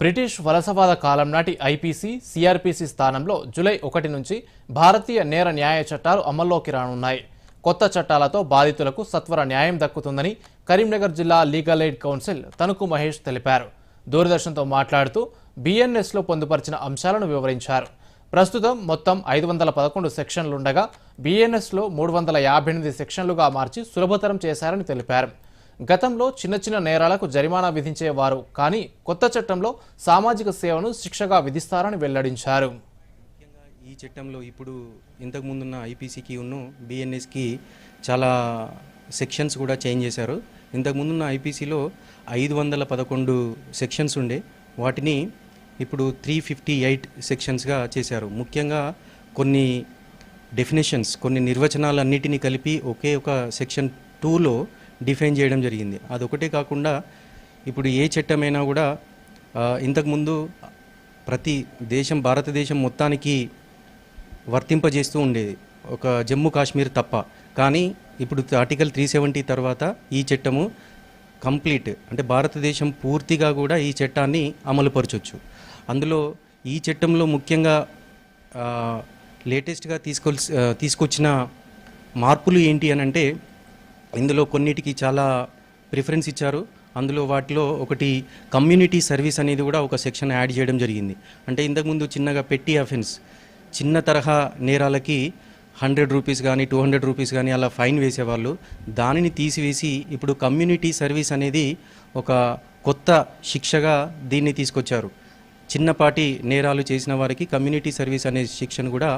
British వలసవాద కాలం నాటి IPC CrPC స్థానంలో July ఒకటి నుంచి భారతీయ నేర న్యాయ చట్టాలు అమల్లోకి రానున్నాయి. కొత్త చట్టాలతో బాధితులకు సత్వర న్యాయం దక్కుతుందని కరీంనగర్ జిల్లా legal aid council Tanuku Mahesh తెలిపారు. దూరదర్శన్తో మాట్లాడుతూ బీఎన్ఎస్లో పొందుపరిచిన అంశాలను వివరించారు. ప్రస్తుతం మొత్తం ఐదు వందల పదకొండు సెక్షన్లుండగా బీఎన్ఎస్లో మూడు వందల యాభై ఎనిమిది సెక్షన్లుగా మార్చి సులభతరం చేశారని తెలిపారు. గతంలో చిన్న చిన్న నేరాలకు జరిమానా విధించేవారు కానీ కొత్త చట్టంలో సామాజిక సేవను శిక్షగా విధిస్తారని వెల్లడించారు. ముఖ్యంగా ఈ చట్టంలో ఇప్పుడు ఇంతకుముందున్న ఐపీసీకి ఉన్న బిఎన్ఎస్కి చాలా సెక్షన్స్ కూడా చేంజ్ చేశారు. ఇంతకుముందున్న ఐపీసీలో ఐదు వందల పదకొండు సెక్షన్స్ ఉండే. వాటిని ఇప్పుడు త్రీ ఫిఫ్టీ ఎయిట్ సెక్షన్స్గా చేశారు. ముఖ్యంగా కొన్ని డెఫినేషన్స్ కొన్ని నిర్వచనాలన్నిటినీ కలిపి ఒకే ఒక సెక్షన్ టూలో డిఫైన్ చేయడం జరిగింది. అదొకటే కాకుండా ఇప్పుడు ఏ చట్టమైనా కూడా ఇంతకుముందు ప్రతి దేశం భారతదేశం మొత్తానికి వర్తింపజేస్తూ ఉండేది. ఒక జమ్మూ కాశ్మీర్ తప్ప. కానీ ఇప్పుడు ఆర్టికల్ త్రీ సెవెంటీ తర్వాత ఈ చట్టము కంప్లీట్ అంటే భారతదేశం పూర్తిగా కూడా ఈ చట్టాన్ని అమలుపరచవచ్చు అందులో ఈ చట్టంలో ముఖ్యంగా లేటెస్ట్గా తీసుకోల్సి తీసుకొచ్చిన మార్పులు ఏంటి అని అంటే ఇందులో కొన్నిటికి చాలా ప్రిఫరెన్స్ ఇచ్చారు. అందులో వాటిలో ఒకటి కమ్యూనిటీ సర్వీస్ అనేది కూడా ఒక సెక్షన్ యాడ్ చేయడం జరిగింది. అంటే ఇంతకుముందు చిన్నగా పెట్టి అఫెన్స్ చిన్న తరహా నేరాలకి హండ్రెడ్ రూపీస్ కానీ టూ హండ్రెడ్ రూపీస్ కానీ అలా ఫైన్ వేసేవాళ్ళు. దానిని తీసివేసి ఇప్పుడు కమ్యూనిటీ సర్వీస్ అనేది ఒక కొత్త శిక్షగా దీన్ని తీసుకొచ్చారు. చిన్నపాటి నేరాలు చేసిన వారికి కమ్యూనిటీ సర్వీస్ అనే శిక్షను కూడా